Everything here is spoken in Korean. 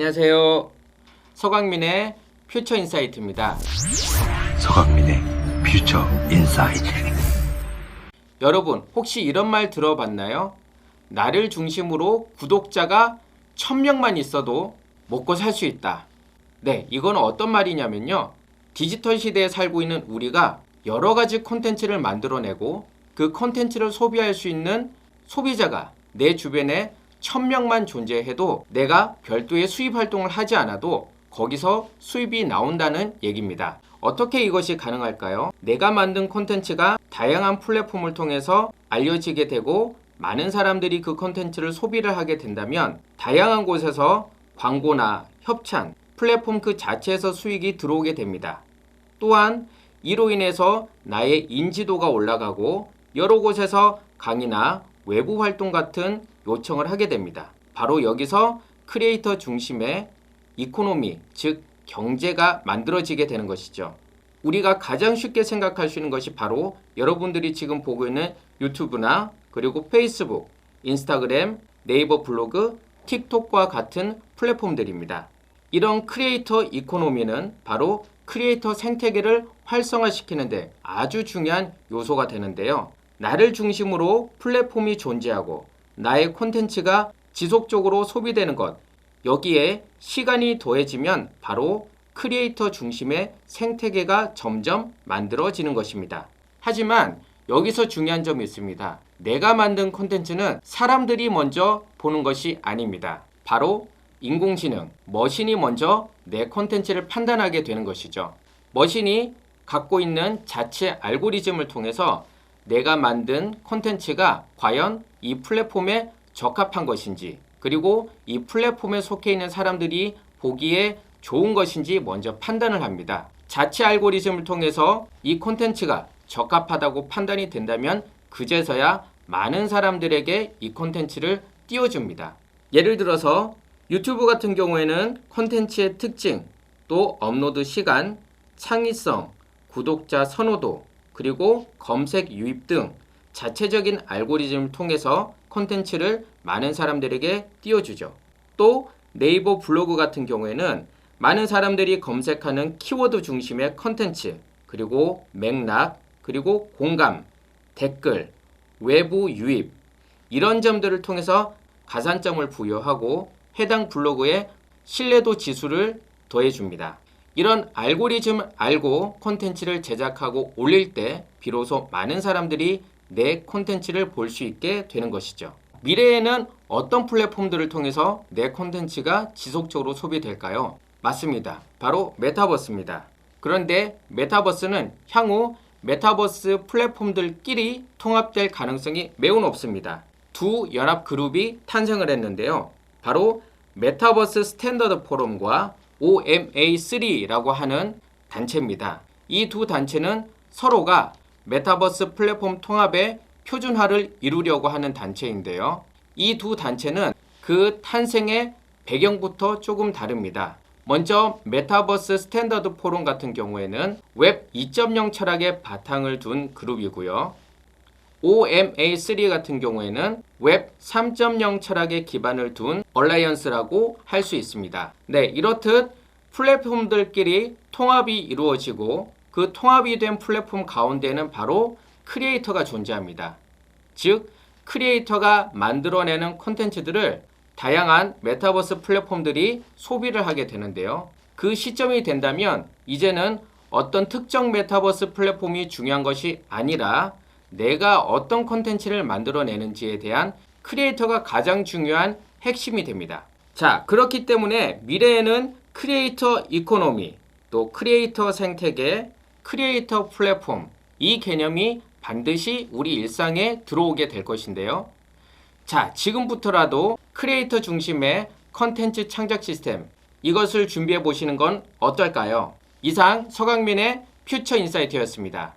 안녕하세요. 서강민의 퓨처 인사이트입니다. 서강민의 퓨처 인사이트 여러분, 혹시 이런 말 들어봤나요? 나를 중심으로 구독자가 1000명만 있어도 먹고 살 수 있다. 네, 이건 어떤 말이냐면요. 디지털 시대에 살고 있는 우리가 여러 가지 콘텐츠를 만들어내고 그 콘텐츠를 소비할 수 있는 소비자가 내 주변에 1000명만 존재해도 내가 별도의 수입 활동을 하지 않아도 거기서 수입이 나온다는 얘기입니다. 어떻게 이것이 가능할까요? 내가 만든 콘텐츠가 다양한 플랫폼을 통해서 알려지게 되고 많은 사람들이 그 콘텐츠를 소비를 하게 된다면 다양한 곳에서 광고나 협찬, 플랫폼 그 자체에서 수익이 들어오게 됩니다. 또한 이로 인해서 나의 인지도가 올라가고 여러 곳에서 강의나 외부 활동 같은 요청을 하게 됩니다. 바로 여기서 크리에이터 중심의 이코노미, 즉 경제가 만들어지게 되는 것이죠. 우리가 가장 쉽게 생각할 수 있는 것이 바로 여러분들이 지금 보고 있는 유튜브나 그리고 페이스북, 인스타그램, 네이버 블로그, 틱톡과 같은 플랫폼들입니다. 이런 크리에이터 이코노미는 바로 크리에이터 생태계를 활성화시키는데 아주 중요한 요소가 되는데요. 나를 중심으로 플랫폼이 존재하고 나의 콘텐츠가 지속적으로 소비되는 것, 여기에 시간이 더해지면 바로 크리에이터 중심의 생태계가 점점 만들어지는 것입니다. 하지만 여기서 중요한 점이 있습니다. 내가 만든 콘텐츠는 사람들이 먼저 보는 것이 아닙니다. 바로 인공지능, 머신이 먼저 내 콘텐츠를 판단하게 되는 것이죠. 머신이 갖고 있는 자체 알고리즘을 통해서 내가 만든 콘텐츠가 과연 이 플랫폼에 적합한 것인지, 그리고 이 플랫폼에 속해 있는 사람들이 보기에 좋은 것인지 먼저 판단을 합니다. 자체 알고리즘을 통해서 이 콘텐츠가 적합하다고 판단이 된다면 그제서야 많은 사람들에게 이 콘텐츠를 띄워줍니다. 예를 들어서 유튜브 같은 경우에는 콘텐츠의 특징, 또 업로드 시간, 창의성, 구독자 선호도, 그리고 검색 유입 등 자체적인 알고리즘을 통해서 콘텐츠를 많은 사람들에게 띄워주죠. 또 네이버 블로그 같은 경우에는 많은 사람들이 검색하는 키워드 중심의 컨텐츠, 그리고 맥락, 그리고 공감, 댓글, 외부 유입, 이런 점들을 통해서 가산점을 부여하고 해당 블로그에 신뢰도 지수를 더해줍니다. 이런 알고리즘을 알고 콘텐츠를 제작하고 올릴 때 비로소 많은 사람들이 내 콘텐츠를 볼 수 있게 되는 것이죠. 미래에는 어떤 플랫폼들을 통해서 내 콘텐츠가 지속적으로 소비될까요? 맞습니다. 바로 메타버스입니다. 그런데 메타버스는 향후 메타버스 플랫폼들끼리 통합될 가능성이 매우 높습니다. 두 연합 그룹이 탄생을 했는데요. 바로 메타버스 스탠더드 포럼과 OMA3라고 하는 단체입니다. 이 두 단체는 서로가 메타버스 플랫폼 통합의 표준화를 이루려고 하는 단체인데요. 이 두 단체는 그 탄생의 배경부터 조금 다릅니다. 먼저 메타버스 스탠더드 포럼 같은 경우에는 웹 2.0 철학의 바탕을 둔 그룹이고요. OMA3 같은 경우에는 웹 3.0 철학의 기반을 둔 얼라이언스라고 할 수 있습니다. 네, 이렇듯 플랫폼들끼리 통합이 이루어지고 그 통합이 된 플랫폼 가운데는 바로 크리에이터가 존재합니다. 즉, 크리에이터가 만들어내는 콘텐츠들을 다양한 메타버스 플랫폼들이 소비를 하게 되는데요. 그 시점이 된다면 이제는 어떤 특정 메타버스 플랫폼이 중요한 것이 아니라 내가 어떤 콘텐츠를 만들어내는지에 대한 크리에이터가 가장 중요한 핵심이 됩니다. 자, 그렇기 때문에 미래에는 크리에이터 이코노미, 또 크리에이터 생태계, 크리에이터 플랫폼, 이 개념이 반드시 우리 일상에 들어오게 될 것인데요. 자, 지금부터라도 크리에이터 중심의 컨텐츠 창작 시스템, 이것을 준비해 보시는 건 어떨까요? 이상 서강민의 퓨처 인사이트였습니다.